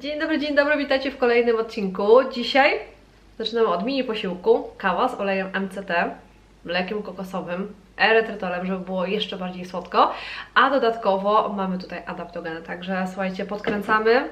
Dzień dobry, dzień dobry, witajcie w kolejnym odcinku. Dzisiaj zaczynamy od mini posiłku. Kawa z olejem MCT, mlekiem kokosowym, erytrytolem, żeby było jeszcze bardziej słodko, a dodatkowo mamy tutaj adaptogeny, także słuchajcie, podkręcamy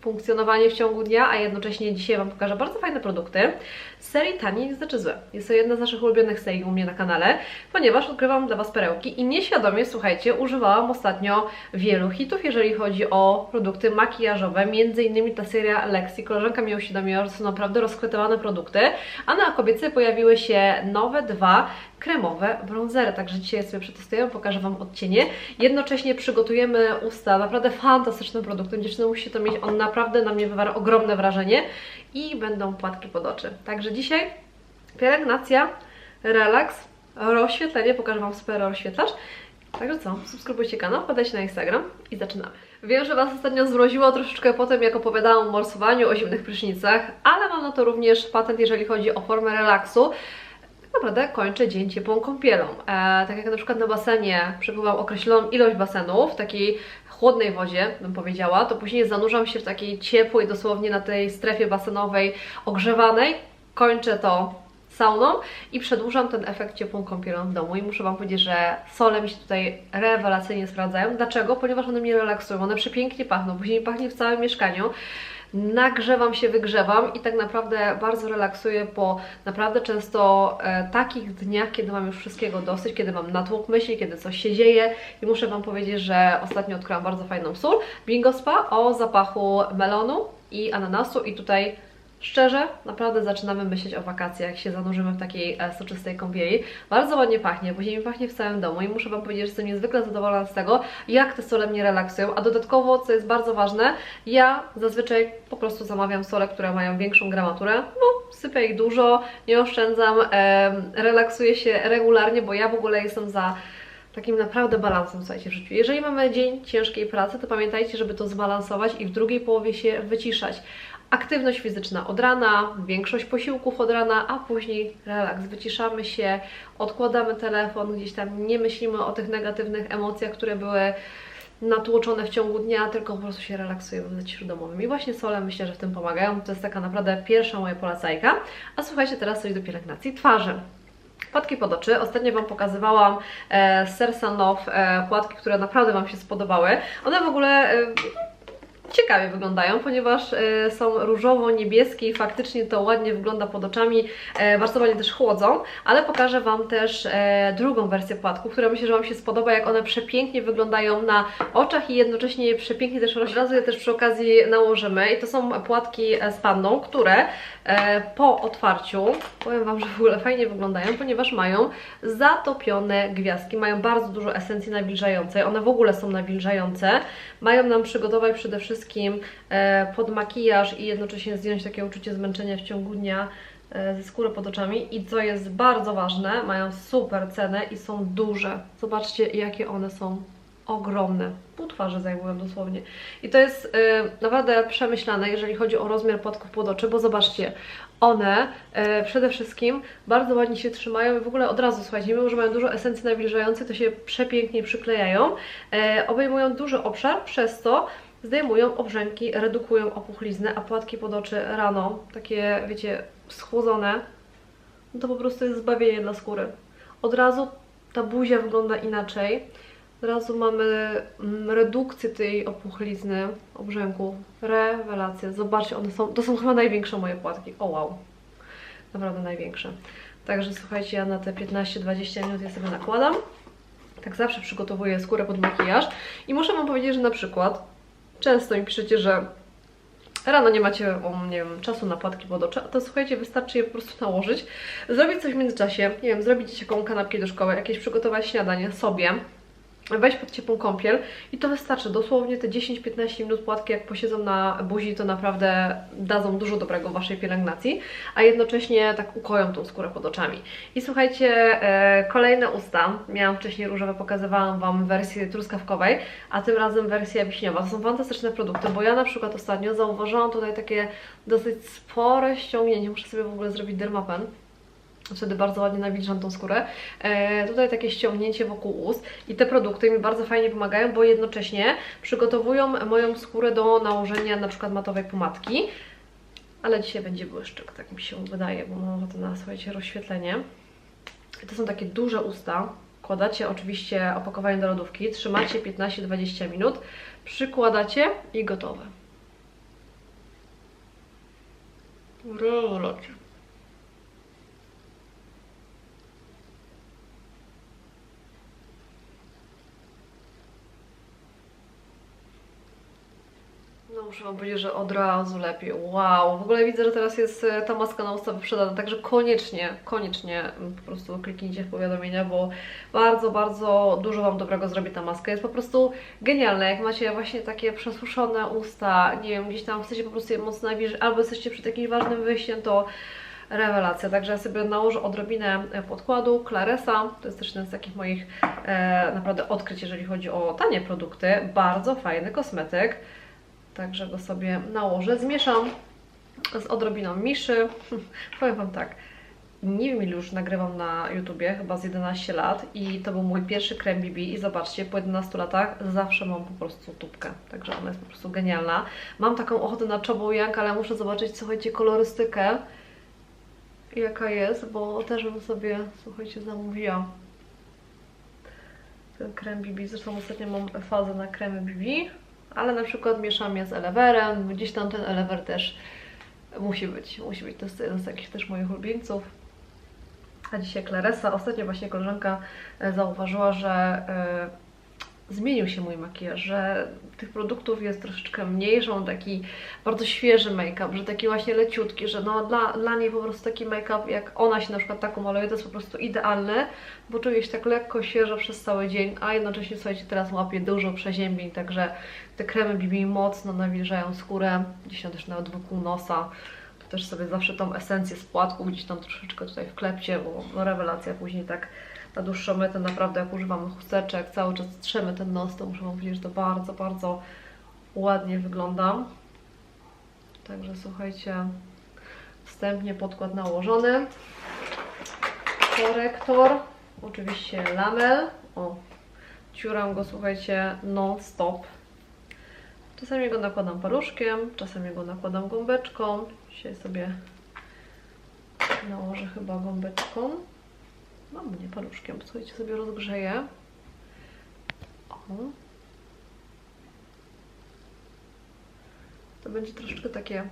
funkcjonowanie w ciągu dnia, a jednocześnie dzisiaj Wam pokażę bardzo fajne produkty z serii Tanie nie znaczy złe. Jest to jedna z naszych ulubionych serii u mnie na kanale, ponieważ odkrywam dla Was perełki i nieświadomie, słuchajcie, używałam ostatnio wielu hitów, jeżeli chodzi o produkty makijażowe, między innymi ta seria Lexi. Koleżanka mi uświadomiła, że są naprawdę rozchwytywane produkty, a na kobiece pojawiły się nowe dwa kremowe bronzery, także dzisiaj sobie przetestujemy, pokażę Wam odcienie. Jednocześnie przygotujemy usta naprawdę fantastycznym produktem. Dziewczyny musi to mieć, on naprawdę na mnie wywarł ogromne wrażenie i będą płatki pod oczy. Także dzisiaj pielęgnacja, relaks, rozświetlenie, pokażę Wam super rozświetlacz. Także co, subskrybujcie kanał, wpadajcie na Instagram i zaczynamy. Wiem, że Was ostatnio zmroziło troszeczkę po tym, jak opowiadałam o morsowaniu, o zimnych prysznicach, ale mam na to również patent, jeżeli chodzi o formę relaksu tak naprawdę kończę dzień ciepłą kąpielą. E, tak jak na przykład na basenie przepływam określoną ilość basenów, takiej chłodnej wodzie, bym powiedziała, to później zanurzam się w takiej ciepłej, dosłownie na tej strefie basenowej, ogrzewanej. Kończę to sauną i przedłużam ten efekt ciepłą kąpielą w domu i muszę Wam powiedzieć, że sole mi się tutaj rewelacyjnie sprawdzają. Dlaczego? Ponieważ one mnie relaksują, one przepięknie pachną, później pachnie w całym mieszkaniu nagrzewam się, wygrzewam i tak naprawdę bardzo relaksuję po naprawdę często e, takich dniach, kiedy mam już wszystkiego dosyć, kiedy mam natłok myśli, kiedy coś się dzieje i muszę Wam powiedzieć, że ostatnio odkryłam bardzo fajną sól Bingo Spa o zapachu melonu i ananasu i tutaj Szczerze, naprawdę zaczynamy myśleć o wakacjach, jak się zanurzymy w takiej e, soczystej kąpieli. Bardzo ładnie pachnie, później mi pachnie w całym domu i muszę Wam powiedzieć, że jestem niezwykle zadowolona z tego, jak te sole mnie relaksują, a dodatkowo, co jest bardzo ważne, ja zazwyczaj po prostu zamawiam sole, które mają większą gramaturę, bo sypię ich dużo, nie oszczędzam, relaksuję się regularnie, bo ja w ogóle jestem za takim naprawdę balansem, słuchajcie, w życiu. Jeżeli mamy dzień ciężkiej pracy, to pamiętajcie, żeby to zbalansować i w drugiej połowie się wyciszać. Aktywność fizyczna od rana, większość posiłków od rana, a później relaks. Wyciszamy się, odkładamy telefon, gdzieś tam nie myślimy o tych negatywnych emocjach, które były natłoczone w ciągu dnia, tylko po prostu się relaksujemy w zaciszu domowym. I właśnie sole myślę, że w tym pomagają. To jest taka naprawdę pierwsza moja polecajka. A słuchajcie, teraz coś do pielęgnacji twarzy. Płatki pod oczy. Ostatnio Wam pokazywałam e, Sersa Love, e, płatki, które naprawdę Wam się spodobały. One w ogóle... E, ciekawie wyglądają, ponieważ e, są różowo-niebieskie i faktycznie to ładnie wygląda pod oczami, e, bardzo ładnie też chłodzą, ale pokażę Wam też e, drugą wersję płatków, która myślę, że Wam się spodoba, jak one przepięknie wyglądają na oczach i jednocześnie je przepięknie też razu je też przy okazji nałożymy. I to są płatki z panną, które po otwarciu, powiem Wam, że w ogóle fajnie wyglądają, ponieważ mają zatopione gwiazdki, mają bardzo dużo esencji nawilżającej, one w ogóle są nawilżające, mają nam przygotować przede wszystkim wszystkim e, pod makijaż i jednocześnie zdjąć takie uczucie zmęczenia w ciągu dnia e, ze skóry pod oczami i co jest bardzo ważne, mają super cenę i są duże. Zobaczcie jakie one są ogromne. Pół twarzy zajmują dosłownie. I to jest e, naprawdę przemyślane, jeżeli chodzi o rozmiar płatków pod oczy, bo zobaczcie, one e, przede wszystkim bardzo ładnie się trzymają i w ogóle od razu, słuchajcie, mimo że mają dużo esencji nawilżającej, to się przepięknie przyklejają. E, obejmują duży obszar, przez to zdejmują obrzęki, redukują opuchlizny, a płatki pod oczy rano, takie wiecie, schłodzone, no to po prostu jest zbawienie dla skóry. Od razu ta buzia wygląda inaczej. Od razu mamy mm, redukcję tej opuchlizny, obrzęku. Rewelacja. Zobaczcie, one są, to są chyba największe moje płatki. O wow. Naprawdę największe. Także słuchajcie, ja na te 15-20 minut je sobie nakładam. Tak zawsze przygotowuję skórę pod makijaż. I muszę Wam powiedzieć, że na przykład Często mi piszecie, że rano nie macie, nie wiem, czasu na płatki pod oczy, to słuchajcie, wystarczy je po prostu nałożyć, zrobić coś w międzyczasie, nie wiem, zrobić dzieciakom kanapki do szkoły, jakieś przygotować śniadanie sobie, wejść pod ciepłą kąpiel i to wystarczy. Dosłownie te 10-15 minut płatki jak posiedzą na buzi to naprawdę dadzą dużo dobrego Waszej pielęgnacji, a jednocześnie tak ukoją tą skórę pod oczami. I słuchajcie, e, kolejne usta. Miałam wcześniej różowe, pokazywałam Wam wersję truskawkowej, a tym razem wersja wiśniowa. To są fantastyczne produkty, bo ja na przykład ostatnio zauważyłam tutaj takie dosyć spore ściągnięcie. Muszę sobie w ogóle zrobić dermapen Wtedy bardzo ładnie nawilżam tą skórę. E, tutaj takie ściągnięcie wokół ust i te produkty mi bardzo fajnie pomagają, bo jednocześnie przygotowują moją skórę do nałożenia na przykład matowej pomadki. Ale dzisiaj będzie błyszczyk, tak mi się wydaje, bo mam ochotę na, słuchajcie, rozświetlenie. To są takie duże usta. Wkładacie oczywiście opakowanie do lodówki, trzymacie 15-20 minut, przykładacie i gotowe. Rewelacja. No muszę Wam powiedzieć, że od razu lepiej. Wow, w ogóle widzę, że teraz jest e, ta maska na usta wyprzedana, także koniecznie, koniecznie mm, po prostu kliknijcie w powiadomienia, bo bardzo, bardzo dużo Wam dobrego zrobi ta maska. Jest po prostu genialna, jak macie właśnie takie przesuszone usta, nie wiem, gdzieś tam chcecie po prostu je mocno nawilżyć, albo jesteście przed jakimś ważnym wyjściem, to rewelacja. Także ja sobie nałożę odrobinę podkładu Claresa. To jest też jeden z takich moich e, naprawdę odkryć, jeżeli chodzi o tanie produkty. Bardzo fajny kosmetyk. Także go sobie nałożę. Zmieszam z odrobiną miszy. Powiem Wam tak, nie wiem ile już nagrywam na YouTubie, chyba z 11 lat i to był mój pierwszy krem BB i zobaczcie, po 11 latach zawsze mam po prostu tubkę, także ona jest po prostu genialna. Mam taką ochotę na czobą Jank, ale muszę zobaczyć, słuchajcie, kolorystykę jaka jest, bo też bym sobie, słuchajcie, zamówiła ten krem BB, zresztą ostatnio mam fazę na kremy BB ale na przykład mieszam je z elewerem, gdzieś tam ten elewer też musi być, musi być, to jest jeden z takich też moich ulubieńców. A dzisiaj Claresa, ostatnio właśnie koleżanka e, zauważyła, że e, zmienił się mój makijaż, że tych produktów jest troszeczkę mniej, że on taki bardzo świeży make-up, że taki właśnie leciutki, że no dla, dla niej po prostu taki make-up, jak ona się na przykład taką maluje, to jest po prostu idealny, bo czuje się tak lekko świeżo przez cały dzień, a jednocześnie słuchajcie, teraz łapie dużo przeziębień, także te kremy BB mocno nawilżają skórę, gdzieś tam też nawet wokół nosa, to też sobie zawsze tą esencję z płatku gdzieś tam troszeczkę tutaj wklepcie, bo rewelacja później tak na dłuższą metę naprawdę jak używamy chusteczek, cały czas trzemy ten nos, to muszę Wam powiedzieć, że to bardzo, bardzo ładnie wygląda. Także słuchajcie, wstępnie podkład nałożony. Korektor, oczywiście lamel. O, ciuram go, słuchajcie, non-stop. Czasami go nakładam paluszkiem, czasami go nakładam gąbeczką. Dzisiaj sobie nałożę chyba gąbeczką. No mnie paluszkiem, słuchajcie, sobie rozgrzeję. O. To będzie troszeczkę takie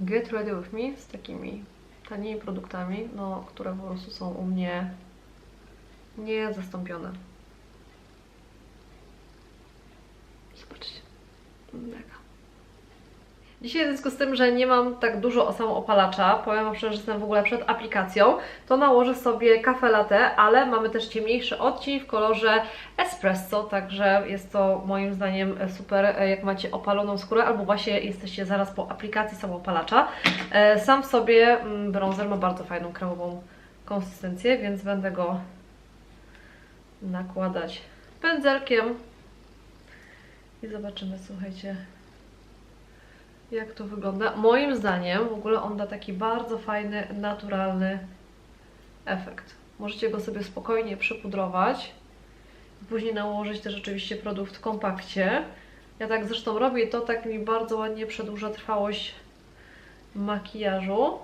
get ready with me z takimi tanimi produktami, no, które po prostu są u mnie niezastąpione. Zobaczcie, mega. Dzisiaj w związku z tym, że nie mam tak dużo samoopalacza, powiem Wam szczerze, że jestem w ogóle przed aplikacją, to nałożę sobie kafe latte, ale mamy też ciemniejszy odcień w kolorze espresso, także jest to moim zdaniem super, jak macie opaloną skórę, albo właśnie jesteście zaraz po aplikacji samoopalacza. E, sam w sobie mm, bronzer ma bardzo fajną kremową konsystencję, więc będę go nakładać pędzelkiem i zobaczymy, słuchajcie, jak to wygląda. Moim zdaniem w ogóle on da taki bardzo fajny, naturalny efekt. Możecie go sobie spokojnie przypudrować. Później nałożyć też oczywiście produkt w kompakcie. Ja tak zresztą robię i to tak mi bardzo ładnie przedłuża trwałość makijażu.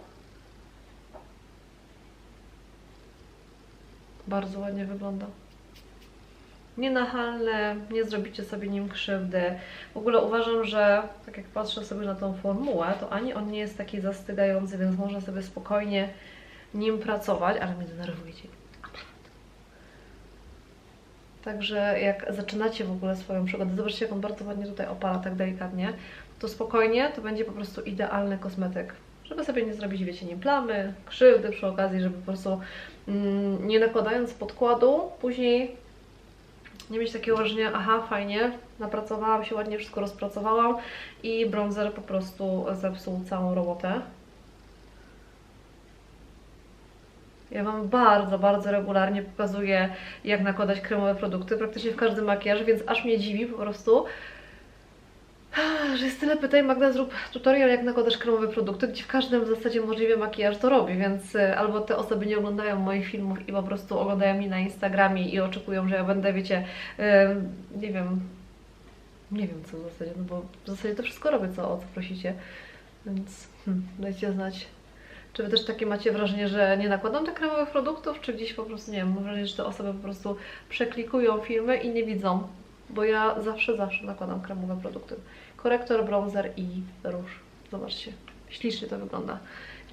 Bardzo ładnie wygląda nienachalne, nie zrobicie sobie nim krzywdy. W ogóle uważam, że tak jak patrzę sobie na tą formułę, to ani on nie jest taki zastygający, więc można sobie spokojnie nim pracować, ale mnie denerwujecie. Także jak zaczynacie w ogóle swoją przygodę, zobaczcie jak on bardzo ładnie tutaj opala, tak delikatnie, to spokojnie to będzie po prostu idealny kosmetyk. Żeby sobie nie zrobić, wiecie, nim plamy, krzywdy przy okazji, żeby po prostu mm, nie nakładając podkładu, później nie mieć takiego wrażenia, aha, fajnie, napracowałam się ładnie, wszystko rozpracowałam i bronzer po prostu zepsuł całą robotę. Ja Wam bardzo, bardzo regularnie pokazuję, jak nakładać kremowe produkty, praktycznie w każdym makijażu, więc aż mnie dziwi po prostu, że jest tyle pytań, Magda zrób tutorial jak nakładasz kremowe produkty, gdzie w każdym w zasadzie możliwie makijaż to robi, więc y, albo te osoby nie oglądają moich filmów i po prostu oglądają mnie na Instagramie i oczekują, że ja będę, wiecie, y, nie wiem, nie wiem co w zasadzie, no bo w zasadzie to wszystko robię, co, o co prosicie, więc hmm, dajcie znać. Czy Wy też takie macie wrażenie, że nie nakładam tych kremowych produktów, czy gdzieś po prostu, nie wiem, mam wrażenie, że te osoby po prostu przeklikują filmy i nie widzą, bo ja zawsze, zawsze nakładam kremowe produkty. Korektor, bronzer i róż. Zobaczcie, ślicznie to wygląda.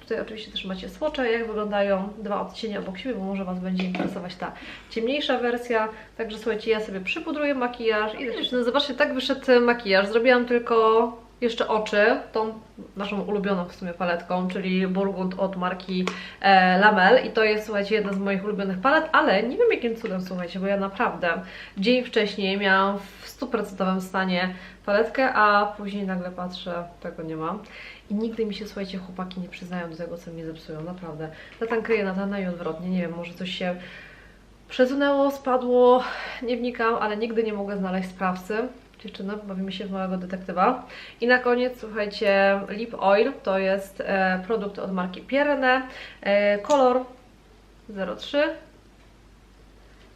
Tutaj oczywiście też macie słocze, jak wyglądają dwa odcienie obok siebie, bo może Was będzie interesować ta ciemniejsza wersja. Także słuchajcie, ja sobie przypudruję makijaż i zobaczcie, tak wyszedł makijaż. Zrobiłam tylko jeszcze oczy, tą naszą ulubioną w sumie paletką, czyli Burgund od marki e, Lamel i to jest, słuchajcie, jedna z moich ulubionych palet, ale nie wiem jakim cudem, słuchajcie, bo ja naprawdę dzień wcześniej miałam w stuprocentowym stanie paletkę, a później nagle patrzę, tego nie mam. I nigdy mi się, słuchajcie, chłopaki nie przyznają do tego, co mi zepsują, naprawdę. Natan kryje Natana i odwrotnie, nie wiem, może coś się przesunęło, spadło, nie wnikam, ale nigdy nie mogę znaleźć sprawcy. Dziewczyny, bawimy się w małego detektywa. I na koniec, słuchajcie, Lip Oil to jest e, produkt od marki Pierre, e, kolor 03.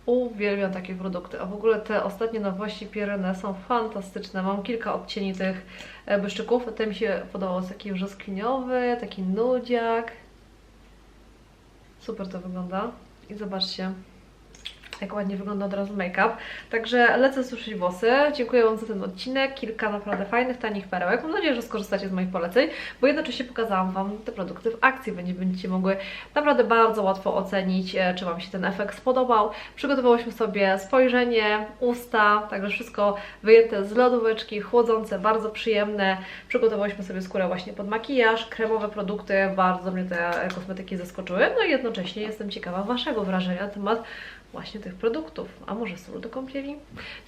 Uwielbiam takie produkty, a w ogóle te ostatnie nowości Pierre są fantastyczne. Mam kilka odcieni tych e, błyszczyków. Ten mi się podobał, jest taki brzoskwiniowy, taki nudziak. Super to wygląda. I zobaczcie, jak ładnie wygląda od razu make-up. Także lecę suszyć włosy. Dziękuję Wam za ten odcinek. Kilka naprawdę fajnych, tanich perełek. Mam nadzieję, że skorzystacie z moich poleceń, bo jednocześnie pokazałam Wam te produkty w akcji. Będzie, będziecie mogły naprawdę bardzo łatwo ocenić, e, czy Wam się ten efekt spodobał. Przygotowałyśmy sobie spojrzenie, usta, także wszystko wyjęte z lodóweczki, chłodzące, bardzo przyjemne. Przygotowałyśmy sobie skórę właśnie pod makijaż, kremowe produkty. Bardzo mnie te kosmetyki zaskoczyły. No i jednocześnie jestem ciekawa Waszego wrażenia na temat właśnie tych produktów. A może sól do kąpieli?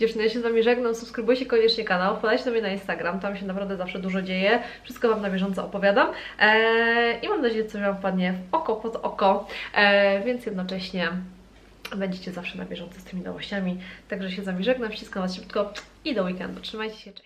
Dziewczyny, ja się z Wami żegnam, subskrybujcie koniecznie kanał, wpadajcie do mnie na Instagram, tam się naprawdę zawsze dużo dzieje, wszystko Wam na bieżąco opowiadam eee, i mam nadzieję, że Wam wpadnie w oko pod oko, eee, więc jednocześnie będziecie zawsze na bieżąco z tymi nowościami. Także się z Wami żegnam, ściskam Was szybko i do weekendu. Trzymajcie się, cześć!